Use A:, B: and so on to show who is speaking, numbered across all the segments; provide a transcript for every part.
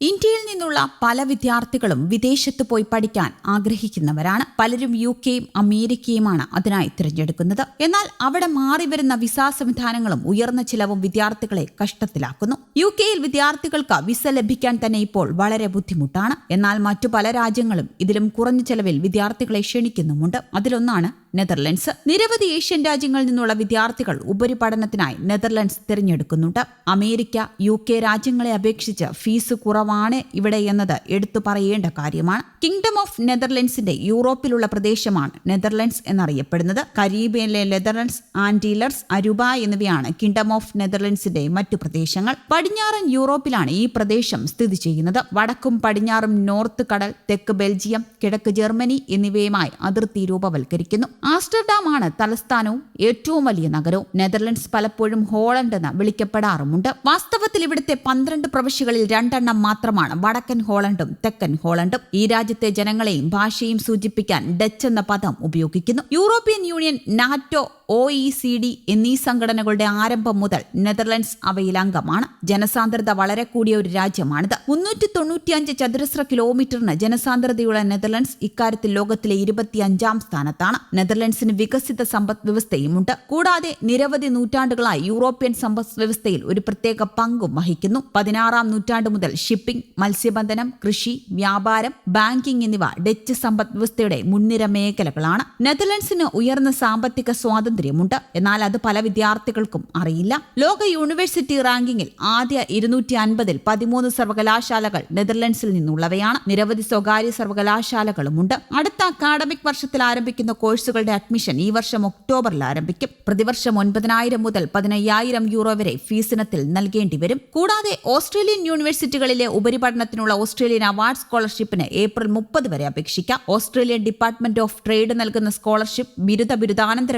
A: ഇന്ത്യയിൽ നിന്നുള്ള പല വിദ്യാർത്ഥികളും വിദേശത്ത് പോയി പഠിക്കാൻ ആഗ്രഹിക്കുന്നവരാണ്. പലരും യു കെയും അമേരിക്കയുമാണ് അതിനായി തിരഞ്ഞെടുക്കുന്നത്. എന്നാൽ അവിടെ മാറി വരുന്ന വിസ സംവിധാനങ്ങളും ഉയർന്ന ചിലവും വിദ്യാർത്ഥികളെ കഷ്ടത്തിലാക്കുന്നു. യു കെയിൽ വിദ്യാർത്ഥികൾക്ക് വിസ ലഭിക്കാൻ തന്നെ ഇപ്പോൾ വളരെ ബുദ്ധിമുട്ടാണ്. എന്നാൽ മറ്റു പല രാജ്യങ്ങളും ഇതിലും കുറഞ്ഞ ചെലവിൽ വിദ്യാർത്ഥികളെ ക്ഷണിക്കുന്നുമുണ്ട്. അതിലൊന്നാണ് നെതർലൻഡ്സ്. നിരവധി ഏഷ്യൻ രാജ്യങ്ങളിൽ നിന്നുള്ള വിദ്യാർത്ഥികൾ ഉപരിപഠനത്തിനായി നെതർലൻഡ്സ് തിരഞ്ഞെടുക്കുന്നുണ്ട്. അമേരിക്ക യു കെ രാജ്യങ്ങളെ അപേക്ഷിച്ച് ഫീസ് കുറവാണ് ഇവിടെ എന്നത് എടുത്തു പറയേണ്ട കാര്യമാണ്. കിങ്ഡം ഓഫ് നെതർലൻഡ്സിന്റെ യൂറോപ്പിലുള്ള പ്രദേശമാണ് നെതർലൻഡ്സ് എന്നറിയപ്പെടുന്നത്. കരീബിയനിലെ നെതർലൻഡ്സ് ആൻഡീലർസ് അരുബ എന്നിവയാണ് കിങ്ഡം ഓഫ് നെതർലൻഡ്സിന്റെ മറ്റു പ്രദേശങ്ങൾ. പടിഞ്ഞാറൻ യൂറോപ്പിലാണ് ഈ പ്രദേശം സ്ഥിതി ചെയ്യുന്നത്. വടക്കും പടിഞ്ഞാറും നോർത്ത് കടൽ തെക്ക് ബെൽജിയം കിഴക്ക് ജർമ്മനി എന്നിവയുമായി അതിർത്തി രൂപവൽക്കരിക്കുന്നു. ആംസ്റ്റർഡാം ആണ് തലസ്ഥാനവും ഏറ്റവും വലിയ നഗരവും. നെതർലൻഡ്സ് പലപ്പോഴും ഹോളണ്ട് എന്ന് വിളിക്കപ്പെടാറുമുണ്ട്. വാസ്തവത്തിൽ ഇവിടുത്തെ പന്ത്രണ്ട് പ്രവിശ്യകളിൽ രണ്ടെണ്ണം മാത്രമാണ്. വടക്കൻ ഹോളണ്ടും തെക്കൻ ഹോളണ്ടും. ഈ രാജ്യത്തെ ജനങ്ങളെയും ഭാഷയും സൂചിപ്പിക്കാൻ ഡച്ച് എന്ന പദം ഉപയോഗിക്കുന്നു. European Union NATO O E C D എന്നീ സംഘടനകളുടെ ആരംഭം മുതൽ നെതർലൻഡ്സ് അവയിൽ അംഗമാണ്. ജനസാന്ദ്രത വളരെ കൂടിയ ഒരു രാജ്യമാണിത്. മുന്നൂറ്റി തൊണ്ണൂറ്റിയഞ്ച് ചതുരശ്ര കിലോമീറ്ററിന് ജനസാന്ദ്രതയുള്ള നെതർലൻഡ്സ് ഇക്കാര്യത്തിൽ ലോകത്തിലെ ഇരുപത്തിയഞ്ചാം സ്ഥാനത്താണ്. നെതർലൻഡ്സിന് വികസിത സമ്പദ് വ്യവസ്ഥയുമുണ്ട്. കൂടാതെ നിരവധി നൂറ്റാണ്ടുകളായി യൂറോപ്യൻ സമ്പദ് വ്യവസ്ഥയിൽ ഒരു പ്രത്യേക പങ്കും വഹിക്കുന്നു. പതിനാറാം നൂറ്റാണ്ട് മുതൽ ഷിപ്പിംഗ് മത്സ്യബന്ധനം കൃഷി വ്യാപാരം ബാങ്കിംഗ് എന്നിവ ഡച്ച് സമ്പദ് വ്യവസ്ഥയുടെ മുൻനിര മേഖലകളാണ്. നെതർലൻഡ്സിന് ഉയർന്ന സാമ്പത്തിക സ്വാതന്ത്ര്യമുണ്ട്. എന്നാൽ അത് പല വിദ്യാർത്ഥികൾക്കും അറിയില്ല. ലോക യൂണിവേഴ്സിറ്റി റാങ്കിങ്ങിൽ ആദ്യ ഇരുന്നൂറ്റി അൻപതിൽ പതിമൂന്ന് സർവകലാശാലകൾ നെതർലൻഡ്സിൽ നിന്നുള്ളവയാണ്. നിരവധി സ്വകാര്യ സർവകലാശാലകളുമുണ്ട്. അടുത്ത അക്കാഡമിക് വർഷത്തിൽ ആരംഭിക്കുന്ന കോഴ്സുകളുടെ അഡ്മിഷൻ ഈ വർഷം ഒക്ടോബറിൽ ആരംഭിക്കും. പ്രതിവർഷം ഒൻപതിനായിരം മുതൽ പതിനയ്യായിരം യൂറോ വരെ ഫീസിനത്തിൽ നൽകേണ്ടി വരും. കൂടാതെ ഓസ്ട്രേലിയൻ യൂണിവേഴ്സിറ്റികളിലെ ഉപരിപഠനത്തിനുള്ള ഓസ്ട്രേലിയൻ അവാർഡ് സ്കോളർഷിപ്പിന് ഏപ്രിൽ മുപ്പത് വരെ അപേക്ഷിക്കാം. ഓസ്ട്രേലിയൻ ഡിപ്പാർട്ട്മെന്റ് ഓഫ് ട്രേഡ് നൽകുന്ന സ്കോളർഷിപ്പ് ബിരുദ ബിരുദാനന്തര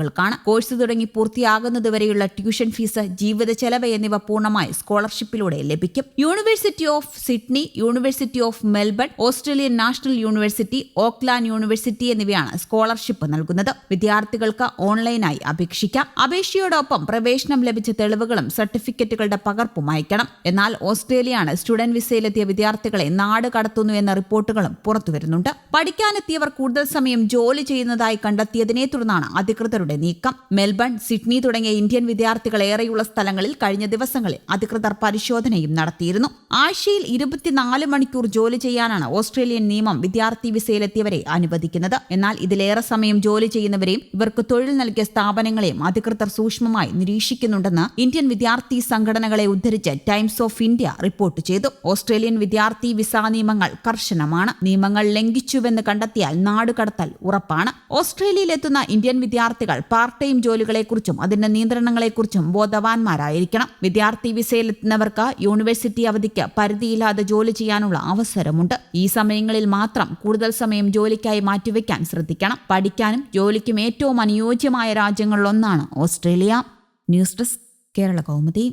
A: വിദ്യാർത്ഥികൾക്കാണ്. കോഴ്സ് തുടങ്ങി പൂർത്തിയാകുന്നതുവരെയുള്ള ട്യൂഷൻ ഫീസ് ജീവിത ചെലവ് എന്നിവ പൂർണമായി സ്കോളർഷിപ്പിലൂടെ ലഭിക്കും. University of Sydney University of Melbourne Australian National University Auckland University എന്നിവയാണ് സ്കോളർഷിപ്പ് നൽകുന്നത്. വിദ്യാർത്ഥികൾക്ക് ഓൺലൈനായി അപേക്ഷിക്കാം. അപേക്ഷയോടൊപ്പം പ്രവേശനം ലഭിച്ച തെളിവുകളും സർട്ടിഫിക്കറ്റുകളുടെ പകർപ്പും അയക്കണം. എന്നാൽ ഓസ്ട്രേലിയയാണ് സ്റ്റുഡന്റ് വിസയിലെത്തിയ വിദ്യാർത്ഥികളെ നാട് കടത്തുന്നു എന്ന റിപ്പോർട്ടുകളും പുറത്തുവരുന്നുണ്ട്. പഠിക്കാനെത്തിയവർ കൂടുതൽ സമയം ജോലി ചെയ്യുന്നതായി കണ്ടെത്തിയതിനെ തുടർന്നാണ് അധികൃതരുടെ നീക്കം. മെൽബൺ സിഡ്നി തുടങ്ങിയ ഇന്ത്യൻ വിദ്യാർത്ഥികൾ ഏറെയുള്ള സ്ഥലങ്ങളിൽ കഴിഞ്ഞ ദിവസങ്ങളിൽ അധികൃതർ പരിശോധനയും നടത്തിയിരുന്നു. ആഴ്ചയിൽ ഇരുപത്തിനാല് മണിക്കൂർ ജോലി ചെയ്യാനാണ് ഓസ്ട്രേലിയൻ നിയമം വിദ്യാർത്ഥി വിസയിലെത്തിയവരെ അനുവദിക്കുന്നത്. എന്നാൽ ഇതിലേറെ സമയം ജോലി ചെയ്യുന്നവരെയും ഇവർക്ക് തൊഴിൽ നൽകിയ സ്ഥാപനങ്ങളെയും അധികൃതർ സൂക്ഷ്മമായി നിരീക്ഷിക്കുന്നുണ്ടെന്ന് ഇന്ത്യൻ വിദ്യാർത്ഥി സംഘടനകളെ ഉദ്ധരിച്ച് ടൈംസ് ഓഫ് ഇന്ത്യ റിപ്പോർട്ട് ചെയ്തു. ഓസ്ട്രേലിയൻ വിദ്യാർത്ഥി വിസ നിയമങ്ങൾ കർശനമാണ്. നിയമങ്ങൾ ലംഘിച്ചുവെന്ന് കണ്ടെത്തിയാൽ നാടുകടത്തൽ ഉറപ്പാണ്. ഓസ്ട്രേലിയയിലെത്തുന്ന ഇന്ത്യൻ വിദ്യാർത്ഥികൾ പാർട്ട് ടൈം ജോലികളെക്കുറിച്ചും അതിന്റെ നിയന്ത്രണങ്ങളെക്കുറിച്ചും ബോധവാന്മാരായിരിക്കണം. വിദ്യാർത്ഥി വിസയിലെത്തുന്നവർക്ക് യൂണിവേഴ്സിറ്റി അവധിക്ക് പരിധിയില്ലാതെ ജോലി ചെയ്യാനുള്ള അവസരമുണ്ട്. ഈ സമയങ്ങളിൽ മാത്രം കൂടുതൽ സമയം ജോലിക്കായി മാറ്റിവെക്കാൻ ശ്രദ്ധിക്കണം. പഠിക്കാനും ജോലിക്കും ഏറ്റവും അനുയോജ്യമായ രാജ്യങ്ങളിലൊന്നാണ് Australia. News desk Kerala Kaumudi.